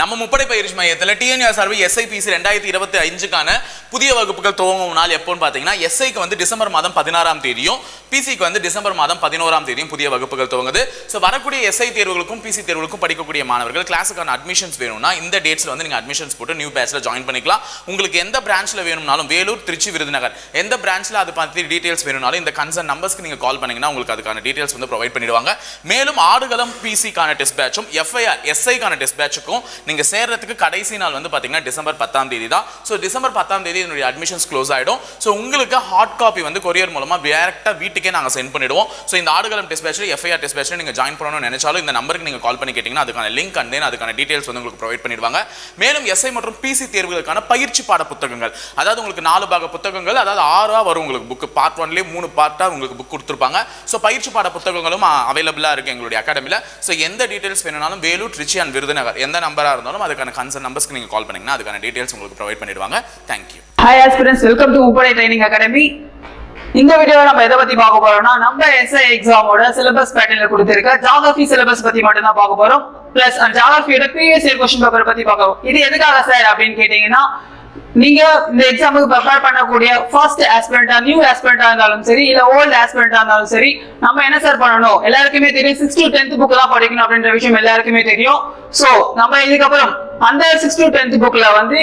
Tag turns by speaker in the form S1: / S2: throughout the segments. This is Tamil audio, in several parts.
S1: நம்ம முப்படை பயிற்சி மையத்தில் டிஎன்ஆர் சார்பு எஸ்ஐபிசி ரெண்டாயிரத்தி இருபத்தி அஞ்சுக்கான புதிய வகுப்புகள் துவங்கும் நாள் எப்போன்னு பார்த்தீங்கன்னா எஸ்ஐக்கு வந்து டிசம்பர் மாதம் பதினாறாம் தேதியும் பிசிக்கு வந்து டிசம்பர் மாதம் பதினோராம் தேதியும் புதிய வகுப்புகள் துவங்குது. ஸோ வரக்கூடிய எஸ்ஐ தேர்வுகளுக்கும் பிசி தேர்வுகளுக்கும் படிக்கக்கூடிய மாணவர்கள் கிளாஸுக்கான அட்மிஷன்ஸ் வேணும்னா இந்த டேட்ஸில் வந்து நீங்கள் அட்மிஷன்ஸ் போட்டு நியூ பேட்சில் ஜாயின் பண்ணிக்கலாம். உங்களுக்கு எந்த பிரான்ச்சில் வேணும்னாலும் வேலூர் திருச்சி விருதுநகர் எந்த பிரான்ச்சில் அது பற்றி டீட்டெயில்ஸ் வேணும்னாலும் இந்த கன்சர்ன் நம்பர்ஸ்க்கு நீங்கள் கால் பண்ணிங்கன்னா உங்களுக்கு அதுக்கான டீட்டெயில்ஸ் வந்து ப்ரொவைட் பண்ணிடுவாங்க. மேலும் ஆடுகளம் பிசிக்கான டெஸ்ட் பேட்சும் எஃப்ஐஆர் எஸ்ஐக்கான டெஸ்ட் பேட்சுக்கும் நீங்க சேர்றதுக்கு கடைசி நாள் வந்து பாத்தீங்கன்னா டிசம்பர் பத்தாம் தேதி தான் ஸோ டிசம்பர் பத்தாம் தேதி என்னுடைய அட்மிஷன்ஸ் க்ளோஸ் ஆயிடும். ஸோ உங்களுக்கு ஹார்ட் காப்பி வந்து கொரியர் மூலமா டேரக்டா வீட்டுக்கே நாங்க சென்ட் பண்ணிடுவோம். ஸோ இந்த ஆடுகளம் டெஸ்ட் எஃப்ஐஆர் டெஸ்ட் நீங்க ஜாயின் பண்ணணும்னு நினைச்சாலும் இந்த நம்பருக்கு நீங்க கால் பண்ணி கேட்டீங்கன்னா அதுக்கான லிங்க் அண்ட் தென் அதுக்கான டீடைல்ஸ் வந்து உங்களுக்கு ப்ரொவைட் பண்ணிடுவாங்க. மேலும் எஸ்ஐ மற்றும் பிசி தேர்வுகளுக்கான பயிற்சி பாட புத்தகங்கள். அதாவது உங்களுக்கு நாலு பாக புத்தகங்கள் அதாவது ஆறா வரும் உங்களுக்கு புக் பார்ட் ஒன்லேயே மூணு பார்ட்டா உங்களுக்கு புக் கொடுத்துருப்பாங்க. ஸோ பயிற்சி பாட புத்தகங்களும் அவைலபிளா இருக்கு எங்களுடைய அகாடமியில் ஸோ எந்த டீடைல்ஸ் வேணும்னாலும் வேலூர் ட்ரிச்சி அண்ட் விருதுநகர். எந்த நம்பரா இருந்தாலும் அதுக்கான கன்சர்ன் நம்பர்ஸ்க்கு நீங்க கால் பண்ணீங்கன்னா அதுக்கான டீடைல்ஸ் உங்களுக்கு ப்ரொவைட் பண்ணிடுவாங்க. Thank you
S2: hi aspirants welcome to Muppadai training academy இந்த வீடியோல நம்ம எதை பத்தி பார்க்க போறோம்னா நம்ம எஸ்ஐ எக்ஸாமோட சிலபஸ் பேட்டர்ல கொடுத்திருக்க ஜாகிரபி சிலபஸ் பத்தி மட்டும் தான் பார்க்க போறோம். பிளஸ் ஜாகிரபியோட ப்ரீவியஸ் இயர் கொஸ்டின் பேப்பர் பத்தி பார்க்க இது எதுக்காக சார் அப்படின்னு கேட்டீங்கன்னா நீங்க இந்த எக்ஸாமுக்கு ப்ரிப்பேர் பண்ணக்கூடிய ஃபர்ஸ்ட் ஆஸ்பிரண்டா நியூ ஆஸ்பிரண்டா இருந்தாலும் சரி இல்ல ஓல்ட் ஆஸ்பிரண்டா இருந்தாலும் சரி நம்ம என்ன சார் பண்ணணும்? எல்லாருக்குமே தெரியும் சிக்ஸ் டு டென்த் புக் தான் படிக்கணும் அப்படின்ற விஷயம் எல்லாருக்குமே தெரியும். சோ நம்ம இதுக்கப்புறம் அந்த சிக்ஸ் டு டென்த் புக்ல வந்து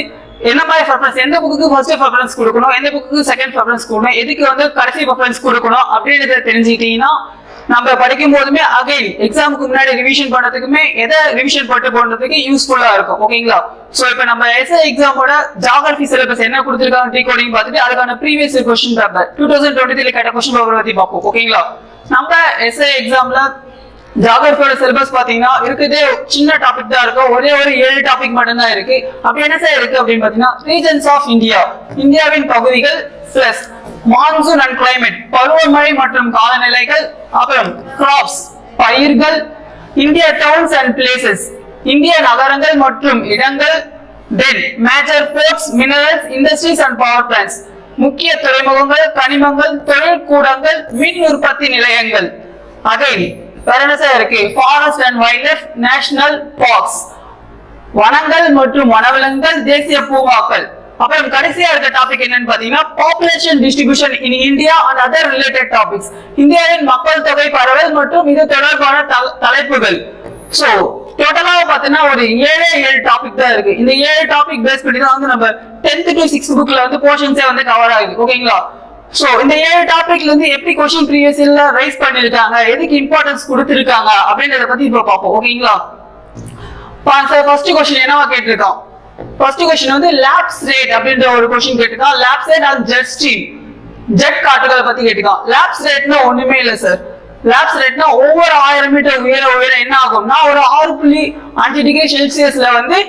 S2: என்ன மாதிரி ப்ரிஃபரன்ஸ் எந்த புக்கு ஃபர்ஸ்ட் ப்ரிஃபரன்ஸ் கொடுக்கணும்? எந்த புக்கு செகண்ட் ப்ரிஃபரன்ஸ் கொடுக்கணும்? எதுக்கு வந்து கடைசி ப்ரிஃபரன்ஸ் கொடுக்கணும் அப்படின்றத தெரிஞ்சுக்கிட்டீங்கன்னா நம்ம படிக்கும் போதுமே அகைன் எக்ஸாமுக்கு முன்னாடி ரிவிஷன் பண்றதுக்குமே எதை ரிவிஷன் போட்டு போடுறதுக்கு யூஸ்ஃபுல்லா இருக்கும். ஓகேங்களா சோ இப்போ நம்ம எஸ்ஐ எக்ஸாமோட ஜாகிரபி சிலபஸ் என்ன கொடுத்துருக்காங்க டீகோடிங் பார்த்துட்டு அதுக்கான previous question paper two thousand twenty three கேட்ட கொஸ்டின் பேப்பர் பத்தி பார்ப்போம். ஓகேங்களா நம்ம எஸ்ஐ எக்ஸாம்ல ஜாகிரபியோட சிலபஸ் பாத்தீங்கன்னா இருக்குதே. சின்ன டாபிக் தான் இருக்கும் ஒரே ஒரு ஏழு டாபிக் மட்டும்தான் இருக்கு. அப்ப என்ன சார் இருக்கு அப்படின்னு பாத்தீங்கன்னா ரீஜன்ஸ் ஆஃப் இந்தியா இந்தியாவின் பகுதிகள் பிளஸ் மான்சூன் அண்ட் கிளைமேட் பருவமழை மற்றும் காலநிலைகள் அப்புறம் கிராப்ஸ் பயிர்கள் இந்திய டவுன்ஸ் அண்ட் பிளேசஸ் இந்திய நகரங்கள் மற்றும் இடங்கள் then major ports minerals industries and power plans முக்கிய துறைமுகங்கள் கனிமங்கள் தொழிற்கூடங்கள் மின் உற்பத்தி நிலையங்கள். அகைன் வேற என்ன சார் இருக்கு? Forest and wildlife national parks வனங்கள் மற்றும் வனவிலங்குகள் தேசிய பூங்காக்கள். அப்புறம் கடைசியா இருக்க டாபிக் என்னன்னு பாத்தீங்கன்னா population distribution in India and other related topics இந்தியாவின் மக்கள் தொகை பரவல் மற்றும் இது தொடர்பான தலைப்புகள். சோ டோட்டலா பாத்தீங்கன்னா ஒரு ஏழே ஏழு டாபிக் தான் இருக்கு. இந்த ஏழு டாபிக் பேஸ் பண்ணி தான் வந்து நம்ம டென்த் டு சிக்ஸ் புக்ல வந்து போர்ஷன்ஸே வந்து கவர் ஆகுது. ஓகேங்களா சோ இந்த ஏழு டாபிக்ல இருந்து எப்படி கொஸ்டின் ப்ரீவியஸ் இயர்ல ரைஸ் பண்ணிருக்காங்க எதுக்கு இம்பார்ட்டன்ஸ் கொடுத்திருக்காங்க அப்படின்றத பத்தி இப்ப பார்ப்போம். ஓகேங்களா ஃபர்ஸ்ட் கொஸ்டின் என்னவா கேட்டிருக்கோம்? ஃபர்ஸ்ட் கொஸ்டின் வந்து லேப்ஸ் ரேட் அப்படின்ற ஒரு கொஸ்டின் கேட்டிருக்கோம். Lapse rate and jet jet காட்டுகளை பத்தி கேட்டிருக்கான் லேப்ஸ் ரேட்னா ஒண்ணுமே இல்ல சார் லேப்ஸ் ரேட்னா ஒவ்வொரு ஆயிரம் மீட்டர் உயர உயர என்ன ஆகும்னா ஒரு ஆறு புள்ளி அஞ்சு டிகிரி செல்சியஸ்ல வந்து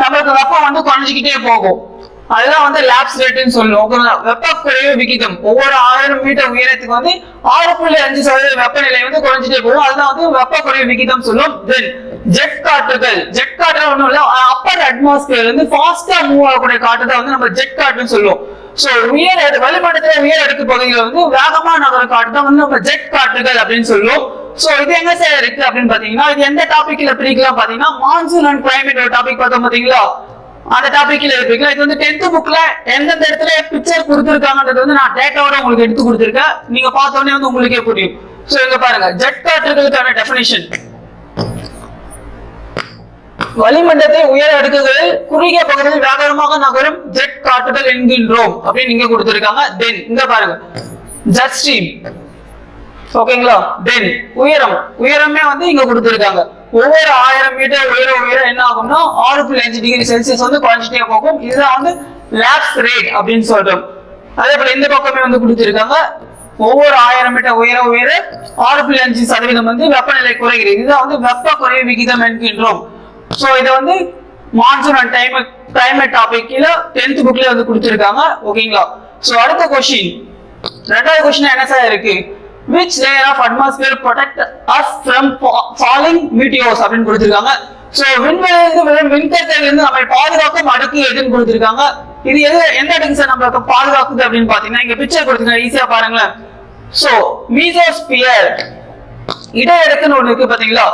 S2: நம்மளுக்கு வெப்பம் வந்து குறைஞ்சிக்கிட்டே போகும். அதுதான் வந்து லேப்ஸ் ரேட்னு சொல்லுவோம். வெப்ப குறைவு விகிதம். ஒவ்வொரு ஆயிரம் மீட்டர் உயரத்துக்கு வந்து ஆறு புள்ளி அஞ்சு சதவீத வெப்பநிலை வந்து குறைஞ்சிட்டே போகும். அதுதான் வந்து வெப்ப குறைவு விகிதம் சொல்லுவோம். தென் ஜெட் காற்றுகள். ஜெட் காற்று ஒண்ணும் இல்ல. அப்பர் அட்மாஸ்பியர் வந்து ஃபாஸ்டா மூவ் ஆகக்கூடிய காற்று தான் வந்து நம்ம ஜெட் காற்றுன்னு சொல்லுவோம். சோ உயர் அடு- உயர் அடுக்கு பகுதியில் வந்து வேகமா நகர காற்று தான் வந்து நம்ம ஜெட் காற்றுகள் அப்படின்னு சொல்லுவோம். சோ இது எங்க சார் இருக்கு அப்படின்னு பாத்தீங்கன்னா இது எந்த டாபிக்ல பிரிக்கலாம் பாத்தீங்கன்னா மான்சூன் அண்ட் கிளைமேட் ஒரு டாபிக் பார்த்தோம் பாத்தீங்களா? அந்த டாபிக்ல இருப்பீங்களா இது வந்து டென்த் புக்ல எந்தெந்த இடத்துல பிக்சர் கொடுத்துருக்காங்கன்றது வந்து நான் டேட்டாவோட உங்களுக்கு எடுத்து கொடுத்துருக்கேன். நீங்க பார்த்த உடனே வந்து உங்களுக்கே புரியும். சோ இங்க பாருங்க. ஜெட் காற்றுகளுக்கான டெஃபினிஷன் வளிமண்டலத்தை உயர் அடுக்குகளில் குறுகிய பகுதியில் வேகமாக நகரும் ஜெட் காற்றுகள் என்கின்றோம் அப்படின்னு இங்க கொடுத்துருக்காங்க. தென் இங்க பாருங்க. ஜட் ஸ்ட்ரீம் ஓகேங்களா தென் உயரம். உயரமே வந்து இங்க கொடுத்துருக்காங்க. ஒவ்வொரு ஆயிரம் மீட்டர் உயர உயர என்ன ஆகும்னா ஆறு புள்ளி அஞ்சு டிகிரி செல்சியஸ் வந்து குறைஞ்சிட்டே போகும். இதுதான் வந்து லேப்ஸ் ரேட் அப்படின்னு சொல்றோம். அதே போல இந்த பக்கமே வந்து கொடுத்துருக்காங்க. ஒவ்வொரு ஆயிரம் மீட்டர் உயர உயர ஆறு புள்ளி அஞ்சு சதவீதம் வந்து வெப்பநிலை குறைகிறது. இதுதான் வந்து வெப்ப குறைவு விகிதம் என்கின்றோம். ஸோ இதை வந்து monsoon and time climate topic கீழே டென்த் புக்ல வந்து கொடுத்துருக்காங்க. ஓகேங்களா ஸோ அடுத்த கொஸ்டின் ரெண்டாவது கொஸ்டின் என்ன சார் இருக்கு? Which layer of atmosphere protect us from falling meteors அப்படின்னு கொடுத்துருக்காங்க. ஸோ விண்வெளியிலிருந்து விழும் விண்கற்கள் நம்மை பாதுகாக்கும் அடுக்கு எதுன்னு கொடுத்துருக்காங்க. இது எது எந்த அடுக்கு சார் நம்மளுக்கு பாதுகாக்குது அப்படின்னு பாத்தீங்கன்னா இங்க பிக்சர் கொடுத்துருக்காங்க ஈஸியா பாருங்களேன். ஸோ மீசோஸ்பியர் இட அடுக்குன்னு ஒன்று இருக்கு பாத்தீங்களா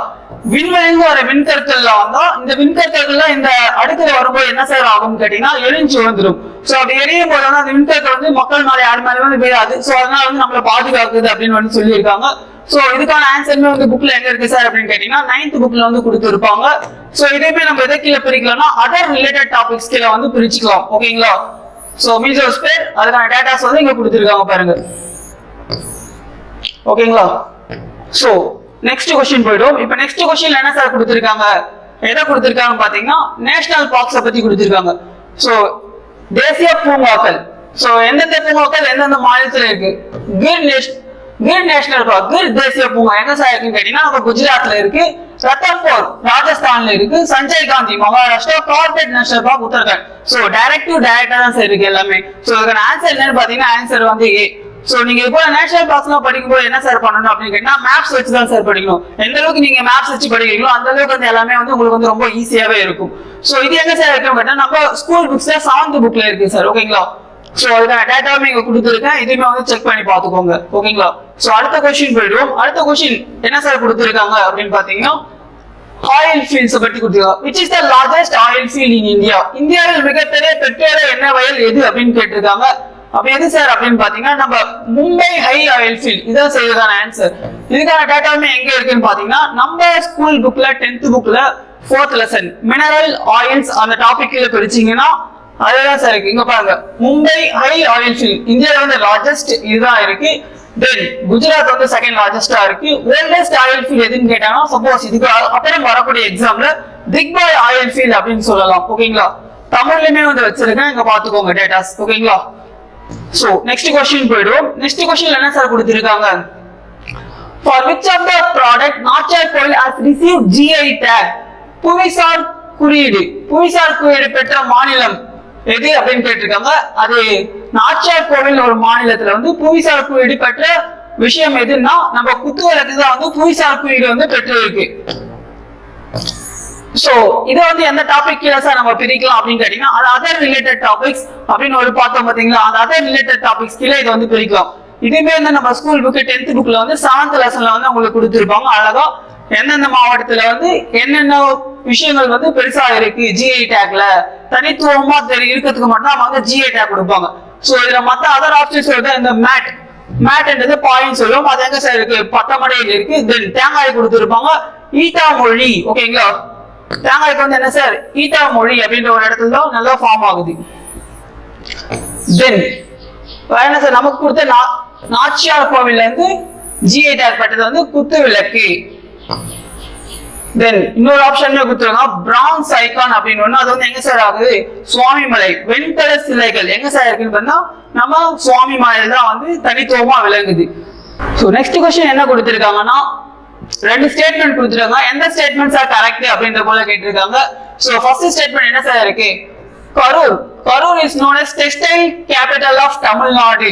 S2: விண்வெளிந்து வர விண்கற்கள்ல வந்தா இந்த விண்கற்கள்ல இந்த அடுக்குல வரும்போது என்ன சார் ஆகும்னு கேட்டீங்கன்னா எரிஞ்சு வந்துடும் சோ அப்படி எரியும் போது வந்து அந்த விண்கற்கள் வந்து மக்கள் மேலே யார் மேலே வந்து விழாது. சோ அதனால வந்து நம்மள பாதுகாக்குது அப்படின்னு வந்து சொல்லியிருக்காங்க. சோ இதுக்கான ஆன்சருமே வந்து புக்ல எங்க இருக்கு சார் அப்படின்னு கேட்டீங்கன்னா நைன்த் புக்ல வந்து கொடுத்துருப்பாங்க. சோ இதேமே நம்ம எதை கீழே பிரிக்கலாம்னா அதர் ரிலேட்டட் டாபிக்ஸ் கீழே வந்து பிரிச்சுக்கலாம். ஓகேங்களா சோ மீசோஸ்பேர் அதுக்கான டேட்டாஸ் வந்து இங்க கொடுத்துருக்காங்க பாருங்க. ஓகேங்களா சோ நெக்ஸ்ட் கொஸ்டின் போயிடும். இப்போ நெக்ஸ்ட் கொஸ்டின்ல என்ன சார் கொடுத்துருக்காங்க? எதை கொடுத்துருக்காங்க பாத்தீங்கன்னா நேஷனல் பார்க்ஸை பத்தி கொடுத்துருக்காங்க. சோ தேசிய பூங்காக்கள். சோ எந்தெந்த பூங்காக்கள் எந்தெந்த மாநிலத்துல இருக்கு? கிர் கிர் நேஷனல் பார்க் கிர் தேசிய பூங்கா. எங்க சார் இருக்குன்னு கேட்டீங்கன்னா நம்ம குஜராத்ல இருக்கு. ரத்தன்பூர் ராஜஸ்தான்ல இருக்கு. Sanjay Gandhi Maharashtra Corbett national park Uttarakhand so direct to டைரக்டா தான் சார் இருக்கு எல்லாமே. சோ இதுக்கான ஆன்சர் என்னன்னு பாத்தீங்கன்னா ஆன்சர் வந்து ஏ சோ நீங்க இப்போ நேஷனல் பார்க்ஸ்லாம் படிக்கும்போது என்ன சார் பண்ணணும் அப்படின்னு கேட்டீங்கன்னா மேப்ஸ் வச்சு தான் சார் படிக்கணும். எந்த அளவுக்கு நீங்க மேப்ஸ் வச்சு படிக்கிறீங்களோ அந்த அளவுக்கு வந்து எல்லாமே வந்து உங்களுக்கு வந்து ரொம்ப ஈஸியாவே இருக்கும். சோ இது எங்க சார் இருக்கும் கேட்டா நம்ம ஸ்கூல் புக்ஸ்ல செவன்த் புக்ல இருக்கு சார் ஓகேங்களா சோ அதுக்கான டேட்டாவுமே இங்க கொடுத்துருக்கேன். இதுவுமே வந்து செக் பண்ணி பாத்துக்கோங்க ஓகேங்களா சோ அடுத்த கொஸ்டின் போயிடுவோம். அடுத்த கொஸ்டின் என்ன சார் கொடுத்துருக்காங்க அப்படின்னு பாத்தீங்கன்னா ஆயில் ஃபீல்ட்ஸ் பத்தி கொடுத்துருக்காங்க. Which is the largest oil field in India இந்தியாவில் மிகப்பெரிய பெட்ரோல என்ன வயல் எது அப்படின்னு கேட்டிருக்காங்க. அப்ப எது சார் அப்படின்னு பாத்தீங்கன்னா நம்ம மும்பை ஹை ஆயில் ஃபீல்ட் இதான் செய்வதான ஆன்சர் இதுக்கான டேட்டாவுமே எங்க இருக்குன்னு பாத்தீங்கன்னா நம்ம ஸ்கூல் புக்ல டென்த் புக்ல ஃபோர்த் லெசன் மினரல் ஆயில்ஸ் அந்த டாபிக் கீழே பிரிச்சீங்கன்னா அதுதான் சார் இருக்கு. இங்க பாருங்க மும்பை ஹை ஆயில் ஃபீல்ட் இந்தியாவில வந்து லார்ஜஸ்ட் இதுதான் இருக்கு. தென் குஜராத் வந்து செகண்ட் லார்ஜஸ்டா இருக்கு. ஓல்டஸ்ட் ஆயில் ஃபீல்ட் எதுன்னு கேட்டாங்கன்னா சப்போஸ் இதுக்கு அப்புறம் வரக்கூடிய எக்ஸாம்ல திக்பாய் ஆயில் ஃபீல்ட் அப்படின்னு சொல்லலாம். ஓகேங்களா தமிழ்லயுமே வந்து வச்சிருக்கேன். இங்க பாத்துக்கோங்க டேட்டாஸ் ஓகேங்களா சோ நெக்ஸ்ட் கொஸ்டின் போயிடும் நெக்ஸ்ட் கொஸ்டின்ல என்ன சார் கொடுத்திருக்காங்க? For which of the product Nachiyar கோயில் has received GI tag? புவிசார் குறியீடு. புவிசார் குறியீடு பெற்ற மாநிலம் எது அப்படின்னு கேட்டிருக்காங்க. அது நாச்சியார் கோவில் ஒரு மாநிலத்துல வந்து புவிசார் குறியீடு பெற்ற விஷயம் எதுன்னா நம்ம குத்துவிளக்கு தான் வந்து புவிசார் குறியீடு வந்து பெற்று இருக்கு சோ இதை வந்து எந்த டாபிக் கீழே சார் நம்ம பிரிக்கலாம் அப்படின்னு கேட்டீங்கன்னா அது அதர் ரிலேட்டட் டாபிக்ஸ் அப்படின்னு ஒரு பார்த்தோம் பாத்தீங்களா அது அதர் ரிலேட்டட் டாபிக்ஸ் கீழே இதை வந்து பிரிக்கலாம். இதுவுமே வந்து நம்ம ஸ்கூல் புக்கு டென்த் புக்ல வந்து செவன்த் லெசன்ல வந்து உங்களுக்கு கொடுத்துருப்பாங்க. அழகா எந்தெந்த மாவட்டத்துல வந்து என்னென்ன விஷயங்கள் வந்து பெருசா இருக்கு ஜிஐ டேக்ல தனித்துவமா இருக்கிறதுக்கு மட்டும் நம்ம வந்து ஜிஐ டேக் கொடுப்பாங்க. சோ இதுல மத்த அதர் ஆப்ஷன்ஸ் வந்து இந்த மேட் மேட்ன்றது பாயிண்ட் சொல்லுவோம் அது எங்க சார் இருக்கு? பத்தமடையில் இருக்கு. தென் தேங்காய் கொடுத்துருப்பாங்க. ஈட்டா மொழி ஓகேங்களா நாங்களுக்கு வந்து என்ன சார்? ஈட்டா மொழி அப்படின்ற ஒரு இடத்துல தான் நல்லா ஃபார்ம் ஆகுது. தென் வேற என்ன சார்? நமக்கு கொடுத்த நா- நாச்சியார் கோவில்ல இருந்து ஜிஐ டேக் பட்டது வந்து குத்து விளக்கு. தென் இன்னொரு ஆப்ஷன்ல கொடுத்துருக்காங்க பிரான்ஸ் ஐகான் அப்படின்னு ஒண்ணு. அது வந்து எங்க சார் ஆகுது? சுவாமிமலை வெண்கல சிலைகள். எங்க சார் இருக்குன்னு பார்த்தா நம்ம சுவாமி மலையில தான் வந்து தனித்துவமா விளங்குது. ஸோ நெக்ஸ்ட் கொஸ்டின் என்ன கொடுத்துருக்காங்கன்னா ரெண்டு ஸ்டேட்மெண்ட் கொடுத்துருக்காங்க எந்த ஸ்டேட்மெண்ட் சார் கரெக்ட் அப்படின்ற போல கேட்டிருக்காங்க. ஸோ ஃபர்ஸ்ட் ஸ்டேட்மெண்ட் என்ன சார் இருக்கு? Karur. Karur is known as textile capital of Tamil Nadu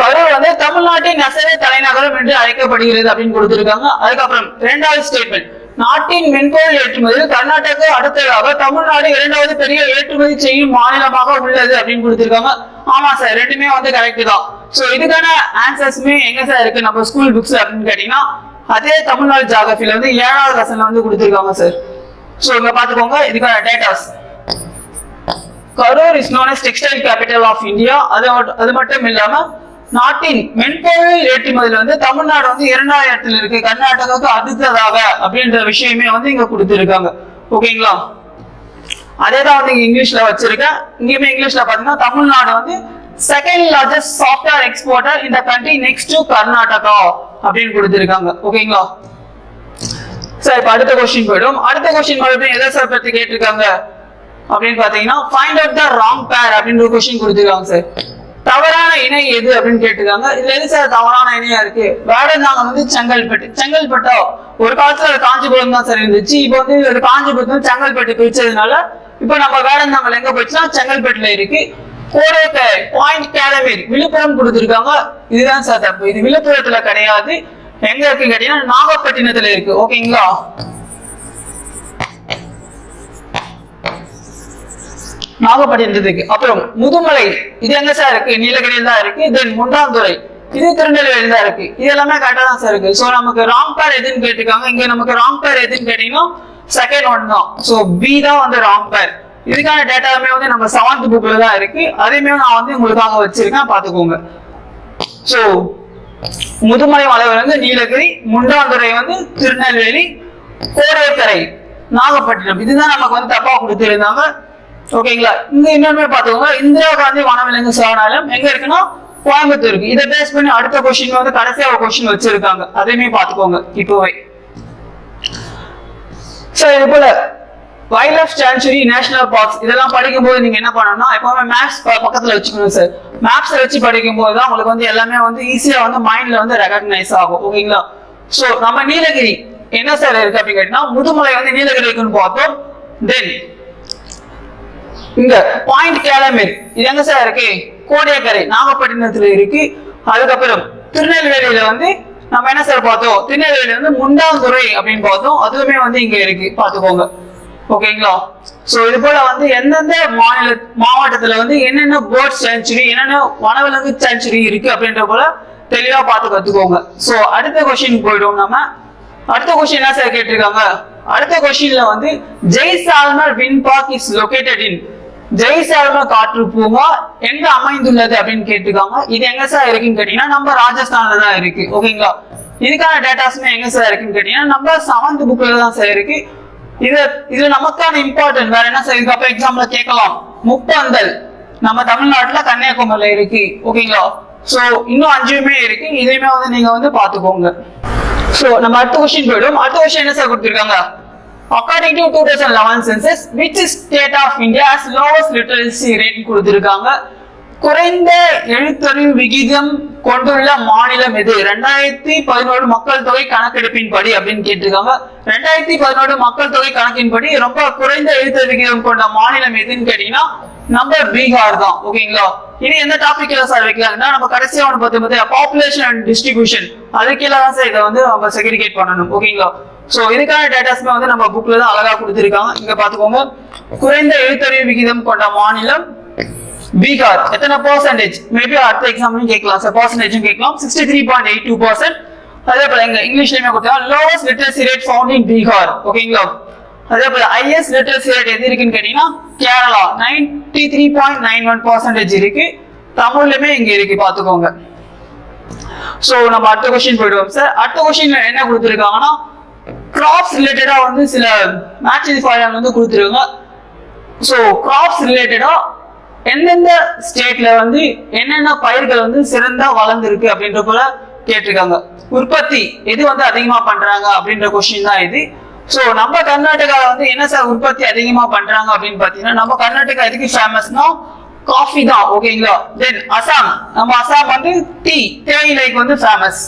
S2: Karur வந்து தமிழ்நாட்டின் நெசவு தலைநகரம் என்று அழைக்கப்படுகிறது அப்படின்னு கொடுத்திருக்காங்க. அதுக்கப்புறம் இரண்டாவது ஸ்டேட்மெண்ட் நாட்டின் மென்பொருள் ஏற்றுமதியில் கர்நாடகா அடுத்ததாக தமிழ்நாடு இரண்டாவது பெரிய ஏற்றுமதி செய்யும் மாநிலமாக உள்ளது அப்படின்னு கொடுத்திருக்காங்க. ஆமா சார் ரெண்டுமே வந்து கரெக்ட் தான். சோ இதுக்கான ஆன்சர்ஸ்மே எங்க சார் இருக்கு? நம்ம ஸ்கூல் புக்ஸ் அப்படின்னு கேட்டீங்கன்னா அதே தமிழ்நாடு ஜாகிரபில வந்து ஏழாவது லெசன்ல வந்து கொடுத்துருக்காங்க சார் ஸோ இங்க பாத்துக்கோங்க இதுக்கான datas Karur is known as textile capital of India அது அது மட்டும் இல்லாம நாட்டின் மென்பொருள் ஏற்றுமதியில் வந்து தமிழ்நாடு வந்து இரண்டாவது இடத்துல இருக்கு. கர்நாடகாவுக்கு அடுத்ததாக அப்படின்ற விஷயமே வந்து இங்க கொடுத்துருக்காங்க. ஓகேங்களா? அதே தான் வந்து இங்கிலீஷ்ல வச்சிருக்கேன். இங்கேயுமே இங்கிலீஷ்ல பாத்தீங்கன்னா தமிழ்நாடு வந்து செகண்ட் லார்ஜஸ்ட் சாஃப்ட்வேர் எக்ஸ்போர்ட்டர் இந்த கண்ட்ரி நெக்ஸ்ட் டு கர்நாடகா அப்படின்னு கொடுத்துருக்காங்க. ஓகேங்களா சார் இப்போ அடுத்த கொஸ்டின் போயிடும். அடுத்த கொஸ்டின் மறுபடியும் எதை சார் பத்தி கேட்டிருக்காங்க? அப்படின்னு பாத்தீங்கன்னா ஃபைண்ட் அவுட் த ராங் பேர் அப்படின்னு ஒரு கொஸ்டின் கொடுத்துருக்காங்க சார் தவறான இணை எது அப்படின்னு கேட்டிருக்காங்க. இதுல எது சார் தவறான இணையா இருக்கு? வேடந்தாங்க வந்து செங்கல்பட்டு. செங்கல்பட்டோ? ஒரு காலத்துல அது காஞ்சிபுரம் தான் சார் இருந்துச்சு. இப்போ வந்து அது காஞ்சிபுரத்துல செங்கல்பட்டு பிரிச்சதுனால இப்போ நம்ம வேடந்தாங்கல் எங்க போச்சுன்னா செங்கல்பட்டுல இருக்கு. கோடை பாயிண்ட் கேலமேரி விழுப்புரம் கொடுத்துருக்காங்க. இதுதான் சார் தப்பு. இது விழுப்புரத்துல கிடையாது. எங்க இருக்கு கேட்டீங்கன்னா நாகப்பட்டினத்துல இருக்கு. ஓகேங்களா நாகப்பட்டினத்துக்கு. அப்புறம் முதுமலை இது எங்க சார் இருக்கு? நீலகிரியில் தான் இருக்கு. தென் முண்டாந்துறை இது திருநெல்வேலி தான் இருக்கு. இது எல்லாமே கரெக்டா தான் சார் இருக்கு. ஸோ நமக்கு ராங் பேர் எதுன்னு கேட்டிருக்காங்க. இங்க நமக்கு ராங் பேர் எதுன்னு கேட்டீங்கன்னா செகண்ட் ஒன் தான். ஸோ பி தான் வந்து ராங் பேர் இதுக்கான டேட்டாவுமே வந்து நம்ம செவன்த் புக்ல தான் இருக்கு. அதையுமே நான் வந்து உங்களுக்காக வச்சிருக்கேன். பாத்துக்கோங்க ஸோ முதுமலை மலைவர் வந்து நீலகிரி முண்டாந்துறை வந்து திருநெல்வேலி கோடைக்கரை நாகப்பட்டினம். இதுதான் நமக்கு வந்து தப்பா கொடுத்துருந்தாங்க. ஓகேங்களா இங்க இன்னொருமே பாத்துக்கோங்க இந்திரா காந்தி வனவிலங்கு சரணாலயம் எங்க இருக்குன்னா கோயம்புத்தூருக்கு. இதை பேஸ் பண்ணி அடுத்த கொஸ்டின் வந்து கடைசியா ஒரு கொஸ்டின் வச்சிருக்காங்க. அதையுமே பாத்துக்கோங்க இப்போவே. சோ இது போல wildlife sanctuary national parks இதெல்லாம் படிக்கும்போது நீங்க என்ன பண்ணணும்னா எப்பவுமே மேப்ஸ் பக்கத்துல வச்சுக்கணும் சார் மேப்ஸ் வச்சு படிக்கும்போது தான் உங்களுக்கு வந்து எல்லாமே வந்து ஈஸியா வந்து மைண்ட்ல வந்து ரெகக்னைஸ் ஆகும் ஓகேங்களா? சோ நம்ம நீலகிரி என்ன சார் இருக்கு அப்படின்னு கேட்டீங்கன்னா முதுமலை வந்து நீலகிரி இருக்குன்னு பார்த்தோம். தென் இங்க பாயிண்ட் கேலமேர் இது எங்க சார் இருக்கு? கோடியக்கரை நாகப்பட்டினத்துல இருக்கு. அதுக்கப்புறம் திருநெல்வேலியில வந்து நம்ம என்ன சார் பார்த்தோம்? திருநெல்வேலி வந்து முண்டாந்துறை அப்படின்னு பார்த்தோம். அதுவுமே வந்து இங்க இருக்கு. பாத்துக்கோங்க ஓகேங்களா? சோ இது போல வந்து எந்தெந்த மாநில மாவட்டத்துல வந்து என்னென்ன பேர்ட் சேஞ்சுரி என்னென்ன வனவிலங்கு சேஞ்சுரி இருக்கு அப்படின்ற போல தெளிவா பார்த்து கத்துக்கோங்க. சோ அடுத்த கொஸ்டின் போயிடும் நம்ம அடுத்த கொஸ்டின் என்ன சார் கேட்டிருக்காங்க? அடுத்த கொஸ்டின்ல வந்து Jaisalmer wind park is located in Jaisalmer காற்று பூங்கா எங்க அமைந்துள்ளது அப்படின்னு கேட்டிருக்காங்க. இது எங்க சார் இருக்குன்னு கேட்டீங்கன்னா நம்ம ராஜஸ்தான்ல தான் இருக்கு. ஓகேங்களா? இதுக்கான டேட்டாஸ்மே எங்க சார் இருக்குன்னு கேட்டீங்கன்னா நம்ம செவன்த் புக்ல தான் சார் இருக்கு. இது இது நமக்கான இம்பார்ட்டன்ட் வேற என்ன சார் இதுக்கப்புறம் எக்ஸாம்ல கேட்கலாம். முப்பந்தல். நம்ம தமிழ்நாட்டுல கன்னியாகுமரியில இருக்கு. ஓகேங்களா சோ இன்னும் அஞ்சுமே இருக்கு. இதையுமே வந்து நீங்க வந்து பாத்துக்கோங்க சோ நம்ம அடுத்த கொஸ்டின் போயிடும். அடுத்த கொஸ்டின் என்ன சார் கொடுத்துருக்காங்க? According to two thousand eleven census which state of India lowest literacy rate கொடுத்துருக்காங்க? குறைந்த எழுத்தறிவு விகிதம் கொண்டுள்ள மாநிலம் எது? ரெண்டாயிரத்தி பதினோரு மக்கள் தொகை கணக்கெடுப்பின் படி அப்படின்னு கேட்டிருக்காங்க. ரெண்டாயிரத்தி பதினோரு மக்கள் தொகை கணக்கின்படி ரொம்ப குறைந்த எழுத்தறிவு விகிதம் கொண்ட மாநிலம் எதுன்னு கேட்டீங்கன்னா நம்ம பீகார் தான். ஓகேங்களா? இனி எந்த டாபிக்ல சார் வைக்கலாம்னா நம்ம கடைசியா ஒன்று பார்த்து பார்த்தா பாப்புலேஷன் அண்ட் டிஸ்ட்ரிபியூஷன் அதுக்கெல்லாம் தான் சார் இதை வந்து நம்ம செக்ரிகேட் பண்ணணும். ஓகேங்களா? சோ இதுக்கான டேட்டாஸ்மே வந்து நம்ம புக்ல தான் அழகா கொடுத்துருக்காங்க. இங்க பாத்துக்கோங்க குறைந்த எழுத்தறிவு விகிதம் கொண்ட மாநிலம் பீகார் எத்தனை பர்சன்டேஜ் மேபி அடுத்த எக்ஸாம்லையும் கேட்கலாம் சார் பர்சன்டேஜும் கேட்கலாம். Sixty three point eight two percent அதே போல இங்க இங்கிலீஷ்லயுமே கொடுத்தாங்க lowest literacy rate found in Bihar ஓகேங்களா அதே போல ஐஎஸ் லிட்டரசி ரேட் எது இருக்குன்னு கேட்டீங்கன்னா Kerala ninety three point nine one percentage இருக்கு. தமிழ்லயுமே இங்க இருக்கு பாத்துக்கோங்க சோ நம்ம அடுத்த கொஸ்டின் போயிடுவோம் சார் அடுத்த கொஸ்டின்ல என்ன கொடுத்துருக்காங்கன்னா கிராப்ஸ் ரிலேட்டடா வந்து சில மேட்ச் ஃபாயில் வந்து கொடுத்துருக்காங்க. ஸோ கிராப்ஸ் ரிலேட்டடா எந்தெந்த ஸ்டேட்ல வந்து என்னென்ன பயிர்கள் வந்து சிறந்தா வளர்ந்துருக்கு அப்படின்ற போல கேட்டிருக்காங்க. உற்பத்தி எது வந்து அதிகமா பண்றாங்க அப்படின்ற கொஸ்டின் தான் இது. ஸோ நம்ம கர்நாடகாவில் வந்து என்ன சார் உற்பத்தி அதிகமா பண்றாங்க அப்படின்னு பாத்தீங்கன்னா நம்ம கர்நாடகா எதுக்கு ஃபேமஸ்னா காஃபி தான் ஓகேங்களா தென் அசாம். நம்ம அசாம் வந்து டீ தேயிலைக்கு வந்து ஃபேமஸ்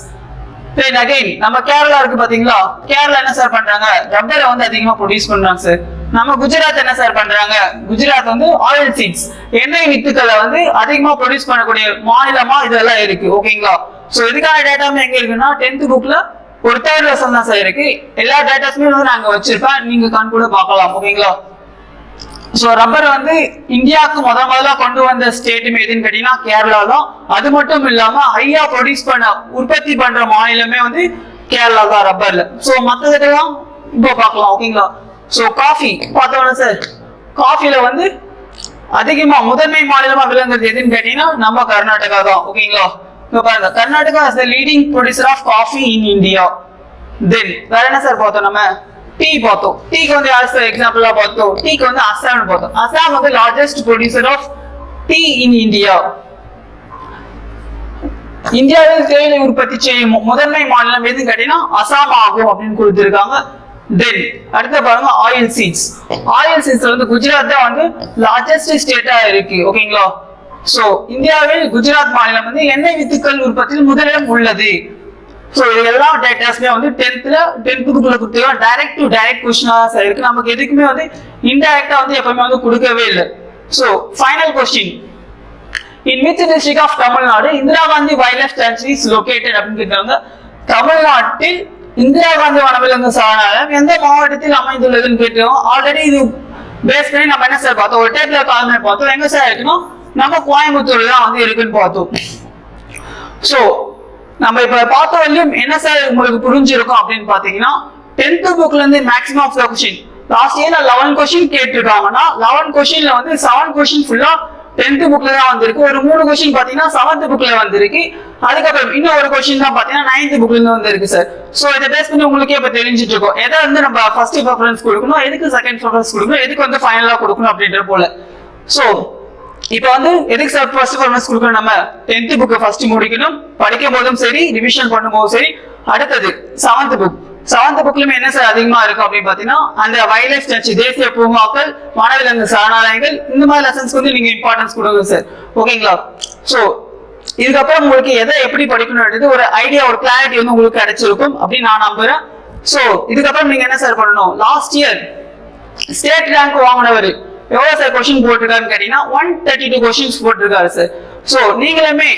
S2: தென் அகைன் நம்ம கேரளா இருக்கு பாத்தீங்களா கேரளா என்ன சார் பண்றாங்க? ரப்பரை வந்து அதிகமா ப்ரொடியூஸ் பண்றாங்க சார் நம்ம குஜராத் என்ன சார் பண்றாங்க? குஜராத் வந்து ஆயில் சீட்ஸ் எண்ணெய் வித்துக்களை வந்து அதிகமா ப்ரொடியூஸ் பண்ணக்கூடிய மாநிலமா இதெல்லாம் இருக்கு. ஓகேங்களா சோ இதுக்கான டேட்டாமே எங்க இருக்குன்னா டென்த் புக்ல ஒரு தேர்ட் லெசன் தான் சார் இருக்கு. எல்லா டேட்டாஸுமே வந்து நாங்க வச்சிருப்பேன் நீங்க கண் கூட பார்க்கலாம். ஓகேங்களா சோ ரப்பர் வந்து இந்தியாவுக்கு முத முதல்ல கொண்டு வந்த ஸ்டேட்டும் எதுன்னு கேட்டீங்கன்னா கேரளா தான் அது மட்டும் இல்லாம ஹையா ப்ரொடியூஸ் பண்ண உற்பத்தி பண்ற மாநிலமே வந்து கேரளா தான் ரப்பர்ல சோ மத்ததுக்கெல்லாம் இப்போ பார்க்கலாம். ஓகேங்களா ஸோ காஃபி பார்த்தோம்னா சார் காஃபியில் வந்து அதிகமாக முதன்மை மாநிலமாக விளங்குறது எதுன்னு கேட்டீங்கன்னா நம்ம கர்நாடகா தான். ஓகேங்களா இப்போ பாருங்க. Karnataka is the leading producer of coffee in India then வேற என்ன சார் பார்த்தோம் நம்ம? டீ பார்த்தோம். டீக்கு வந்து யார் சார் எக்ஸாம்பிளா பார்த்தோம்? டீக்கு வந்து அஸ்ஸாம் பார்த்தோம். அஸ்ஸாம் வந்து largest producer of tea in India இந்தியாவில் தேயிலை உற்பத்தி செய்யும் முதன்மை மாநிலம் எதுன்னு கேட்டீங்கன்னா அசாம் ஆகும் அப்படின்னு கொடுத்துருக்காங்க. டென் அடுத்து பாருங்க ஆயில் சீட்ஸ் ஆயில் சீட்ஸ் வந்து குஜராத் தான் வந்து லார்ஜஸ்ட் ஸ்டேட்டா இருக்கு ஓகேங்களா சோ இந்தியாவில் குஜராத் மாநிலம் வந்து எண்ணெய் வித்துக்கள் உற்பத்தியில் முதலிடம் உள்ளது. சோ இது எல்லா டேட்டாஸுமே வந்து டென்த்ல டென்த்துக்குள்ள கொடுத்துருக்கோம் டைரக்ட் டு டைரக்ட் கொஸ்டினா தான் இருக்கு. நமக்கு எதுக்குமே வந்து இன்டைரக்டா வந்து எப்பவுமே வந்து கொடுக்கவே இல்லை. So final question in which district of Tamil Nadu Indira Gandhi wildlife sanctuary is located அப்படின்னு கேட்டாங்க தமிழ்நாட்டில் இந்திரா காந்தி வனவிலங்கு சரணாலயம் எந்த மாவட்டத்தில் அமைந்துள்ளதுன்னு கேட்டோம். ஆல்ரெடி இது பேஸ் பண்ணி நம்ம என்ன சார் பார்த்தோம்? ஒரு டேப்ல காலமே பார்த்தோம்? எங்க சார் இருக்குன்னா நம்ம கோயம்புத்தூர்ல தான் வந்து இருக்குன்னு பார்த்தோம். சோ நம்ம இப்ப பார்த்த வரையும் என்ன சார் உங்களுக்கு புரிஞ்சிருக்கும் அப்படின்னு பாத்தீங்கன்னா டென்த் புக்ல இருந்து maximum of the question last இயர்ல லெவன் கொஸ்டின் கேட்டிருக்காங்கன்னா லெவன் கொஸ்டின்ல வந்து செவன் கொஸ்டின் ஃபுல்லா டென்த் புக்ல தான் வந்திருக்கு. ஒரு மூணு கொஸ்டின் பாத்தீங்கன்னா செவன்த் புக்ல வந்திருக்கு. அதுக்கப்புறம் இன்னும் ஒரு கொஸ்டின் தான் பாத்தீங்கன்னா நைன்த் புக்ல இருந்து வந்திருக்கு சார் சோ இதை பேஸ் பண்ணி உங்களுக்கே இப்ப தெரிஞ்சிட்டு இருக்கோம். எதை வந்து நம்ம ஃபர்ஸ்ட் ப்ரிஃபரன்ஸ் கொடுக்கணும் எதுக்கு செகண்ட் ப்ரிஃபரன்ஸ் கொடுக்கணும் எதுக்கு வந்து ஃபைனலா கொடுக்கணும் அப்படின்ற போல. சோ இப்போ வந்து எதுக்கு சார் ஃபர்ஸ்ட் ப்ரிஃபரன்ஸ் கொடுக்கணும்? நம்ம டென்த் புக்கை ஃபர்ஸ்ட் முடிக்கணும். படிக்கும் போதும் சரி ரிவிஷன் பண்ணும் போதும் சரி. அடுத்தது செவன்த் புக் சார்ந்த புக்லயுமே என்ன சார் அதிகமா இருக்கும் அப்படின்னு பாத்தீங்கன்னா அந்த வைல்ட் லைஃப் ஸ்டாச்சு தேசிய பூங்காக்கள் மாணவிலங்கு சரணாலயங்கள் இந்த மாதிரி லெசன்ஸ்க்கு வந்து நீங்க இம்பார்ட்டன்ஸ் கொடுங்க சார். ஓகேங்களா? சோ இதுக்கப்புறம் உங்களுக்கு எதை எப்படி படிக்கணும்ன்றது ஒரு ஐடியா ஒரு கிளாரிட்டி வந்து உங்களுக்கு கிடைச்சிருக்கும் அப்படின்னு நான் நம்புறேன். சோ இதுக்கப்புறம் நீங்க என்ன சார் பண்ணணும்? லாஸ்ட் இயர் ஸ்டேட் ரேங்க் வாங்கினவர் எவ்வளவு சார் கொஸ்டின் போட்டிருக்காருன்னு கேட்டீங்கன்னா ஒன் தேர்ட்டி டூ கொஸ்டின்ஸ் போட்டிருக்காரு சார். சோ நீங்களுமே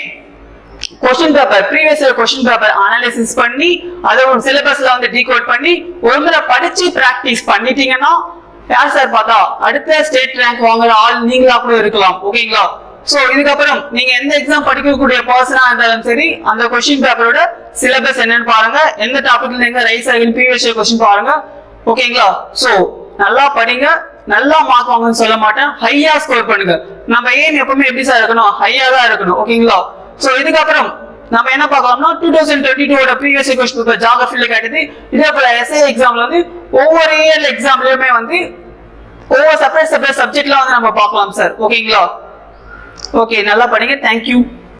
S2: question paper previous year question paper analysis பண்ணி அதை ஒரு சிலபஸ்ல வந்து டீகோட் பண்ணி ஒரு முறை படிச்சு பிராக்டிஸ் பண்ணிட்டீங்கன்னா யார் சார் பார்த்தா அடுத்த ஸ்டேட் ரேங்க் வாங்குற ஆள் நீங்களா கூட இருக்கலாம் ஓகேங்களா சோ இதுக்கப்புறம் நீங்க எந்த எக்ஸாம் படிக்கக்கூடிய பர்சனா இருந்தாலும் சரி அந்த கொஸ்டின் பேப்பரோட சிலபஸ் என்னன்னு பாருங்க. எந்த டாபிக்ல எங்க ரைஸ் ஆகுன்னு ப்ரீவியஸ் இயர் கொஸ்டின் பாருங்க. ஓகேங்களா சோ நல்லா படிங்க. நல்லா மார்க் வாங்கன்னு சொல்ல மாட்டேன். ஹையா ஸ்கோர் பண்ணுங்க. நம்ம ஏன் எப்பவுமே எப்படி சார் இருக்கணும்? ஹையா தான் இருக்கணும். ஓகேங்களா சோ இதுக்கப்புறம் நம்ம என்ன பார்க்கலாம்னா two thousand twenty two previous question paper ஜாகிரபில கேட்டது. இதே போல எஸ்ஐ எக்ஸாம்ல வந்து ஒவ்வொரு இயர் எக்ஸாம்லயுமே வந்து ஒவ்வொரு செப்பரேட் செப்பரேட் சப்ஜெக்ட்லாம் வந்து நம்ம பார்க்கலாம் சார் ஓகேங்களா ஓகே நல்லா படிங்க. தேங்க்யூ